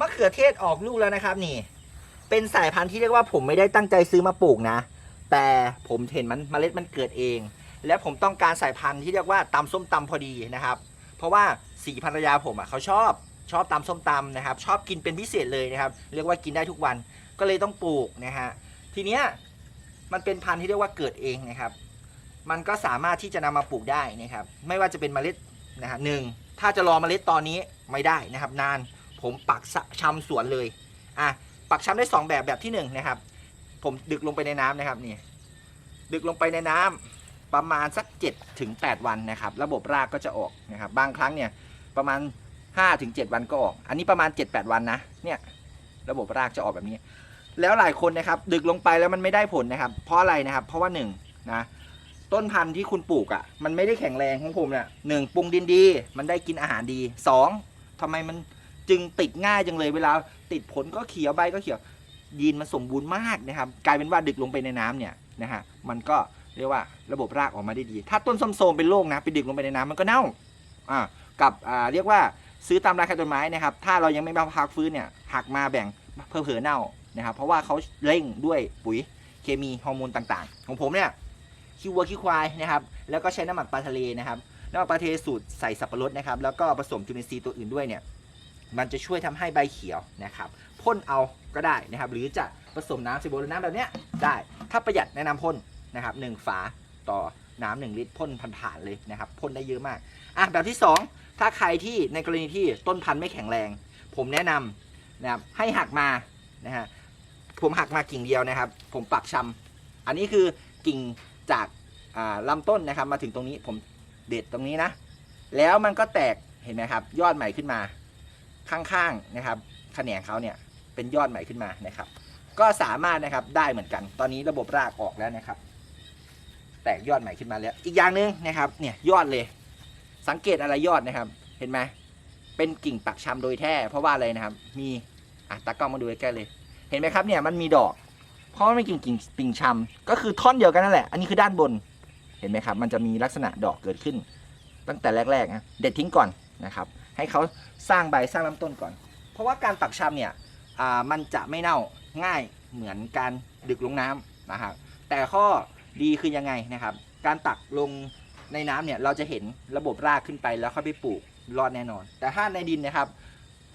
มะเขือเทศออกลูกแล้วนะครับ นี่ เป็นสายพันธุ์ที่เรียกว่าผมไม่ได้ตั้งใจซื้อมาปลูกนะ แต่ผมเห็นมันเมล็ดมันเกิดเอง และผมต้องการสายพันธุ์ที่เรียกว่าตำส้มตำพอดีนะครับ เพราะว่าสีภรรยาผมอะเขาชอบชอบตำส้มตำนะครับ ชอบกินเป็นพิเศษเลยนะครับ เรียกว่ากินได้ทุกวันก็เลยต้องปลูกนะฮะทีเนี้ยมันเป็นพันธุ์ที่เรียกว่าเกิดเองนะครับ มันก็สามารถที่จะนำมาปลูกได้นะครับ ไม่ว่าจะเป็นเมล็ดนะฮะหนึ่งถ้าจะรอเมล็ดตอนนี้ไม่ได้นะครับ นาน ผมปักสะชำสวนเลยอะปักชำได้สองแบบแบบที่หนึ่งนะครับ ผมดึกลงไปในน้ำนะครับนี่ดึกลงไปในน้ำประมาณสัก7ถึง8วันนะครับ ระบบรากก็จะออกนะครับ บางครั้งเนี่ยประมาณ5ถึง7วันก็ออก อันนี้ประมาณ 7-8 วันนะเนี่ยระบบรากจะออกแบบนี้ แล้วหลายคนนะครับ ดึกลงไปแล้วมันไม่ได้ผลนะครับ เพราะอะไรนะครับ เพราะว่าหนึ่งนะต้นพันธุ์ที่คุณปลูกอะ่ะ มันไม่ได้แข็งแรงของผมเนี่ยหนึ่งปรุงดินดี มันได้กินอาหารดีสองทำไมมัน จึงติดง่ายจังเลยเวลาติดผลก็เขียวใบก็เขียวยีนมันสมบูรณ์มากนะครับ กลายเป็นว่าดึกลงไปในน้ำเนี่ยนะฮะมันก็เรียกว่าระบบรากออกมาได้ดี ถ้าต้นส้มโซมเป็นโรคนะไปดึกลงไปในน้ำมันก็เน่าอ่ากับอ่าเรียกว่าซื้อตามราคาต้นไม้นะครับ ถ้าเรายังไม่มาพักฟื้นเนี่ยหักมาแบ่งเพื่อเผอเน่านะครับ เพราะว่าเขาเร่งด้วยปุ๋ยเคมีฮอร์โมนต่างๆ ของผมเนี่ยขี้วัวขี้ควายนะครับ แล้วก็ใช้น้ำหมักปลาทะเลนะครับน้ำหมักปลาทะเลสูตรใส่สับปะรดนะครับ แล้วก็ผสมจุลินทรีย์ตัวอื่นด้วยเนี่ย มันจะช่วยทำให้ใบเขียวนะครับพ่นเอาก็ได้นะครับ หรือจะผสมน้ำสิบโบหรือน้ำแบบเนี้ยได้ ถ้าประหยัดแนะนำพ่นนะครับหนึ่งฝาต่อน้ำหนึ่งลิตรพ่นผ่านๆเลยนะครับพ่นได้เยอะมากอะแบบที่สองถ้าใครที่ในกรณีที่ต้นพันธุ์ไม่แข็งแรง ผมแนะนำนะครับให้หักมานะฮะผมหักมากิ่งเดียวนะครับ ผมปักชำอันนี้คือกิ่งจากอ่าลำต้นนะครับ มาถึงตรงนี้ผมเด็ดตรงนี้นะ แล้วมันก็แตกเห็นไหมครับ ยอดใหม่ขึ้นมา ข้างๆนะครับแขนงเขาเนี่ยเป็นยอดใหม่ขึ้นมานะครับ ก็สามารถนะครับได้เหมือนกัน ตอนนี้ระบบรากออกแล้วนะครับ แตกยอดใหม่ขึ้นมาแล้ว อีกอย่างหนึ่งนะครับเนี่ยยอดเลย สังเกตอะไรยอดนะครับ เห็นไหมเป็นกิ่งปักชำโดยแท้เพราะว่าอะไรนะครับ มีอะตากล้องมาดูใกล้เลย เห็นไหมครับเนี่ยมันมีดอก เพราะมันเป็นกิ่งกิ่งกิ่งชำก็คือท่อนเดียวกันนั่นแหละ อันนี้คือด้านบน เห็นไหมครับ มันจะมีลักษณะดอกเกิดขึ้น ตั้งแต่แรกๆนะเด็ดทิ้งก่อนนะครับ ให้เขาสร้างใบสร้างลำต้นก่อน เพราะว่าการปักชำเนี่ยมันจะไม่เน่าง่ายเหมือนการดึกลงน้ำนะครับ แต่ข้อดีคือยังไงนะครับ การตักลงในน้ำเนี่ยเราจะเห็นระบบรากขึ้นไปแล้วค่อยไปปลูกรอดแน่นอน แต่ถ้าในดินนะครับ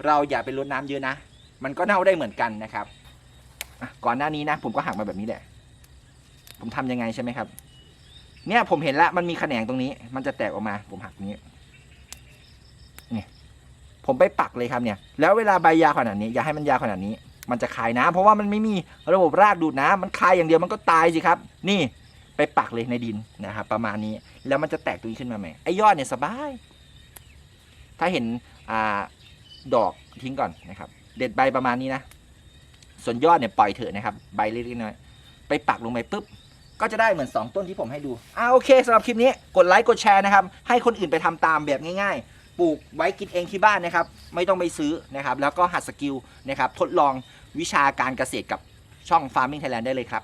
เราอย่าไปรดน้ำเยอะนะ มันก็เน่าได้เหมือนกันนะครับก่อนหน้านี้นะ ผมก็หักมาแบบนี้แหละ ผมทำยังไงใช่ไหมครับ เนี่ยผมเห็นแล้วมันมีแขนงตรงนี้ มันจะแตกออกมา ผมหักต นี้ผมไปปักเลยครับเนี่ย แล้วเวลาใบยาวขนาดนี้ อย่าให้มันยาวขนาดนี้ มันจะคายน้ำเพราะว่ามันไม่มีระบบรากดูดน้ำมันคายอย่างเดียวมันก็ตายสิครับ นี่ไปปักเลยในดินนะครับประมาณนี้แล้วมันจะแตกตัวนี้ขึ้นมาใหม่ไอ้ยอดเนี่ยสบาย ถ้าเห็นอ่าดอกทิ้งก่อนนะครับ เด็ดใบประมาณนี้นะ ส่วนยอดเนี่ยปล่อยเถอะนะครับ ใบเล็กๆน้อยไปปักลงไปปุ๊บก็จะได้เหมือน 2 ต้นที่ผมให้ดูอ่าโอเคสำหรับคลิปนี้กดไลค์กดแชร์นะครับ ให้คนอื่นไปทำตามแบบง่าย ๆ ปลูกไว้กินเองที่บ้านนะครับ ไม่ต้องไปซื้อนะครับ แล้วก็หัดสกิลนะครับ ทดลองวิชาการเกษตรกับช่อง Farming Thailand ได้เลยครับ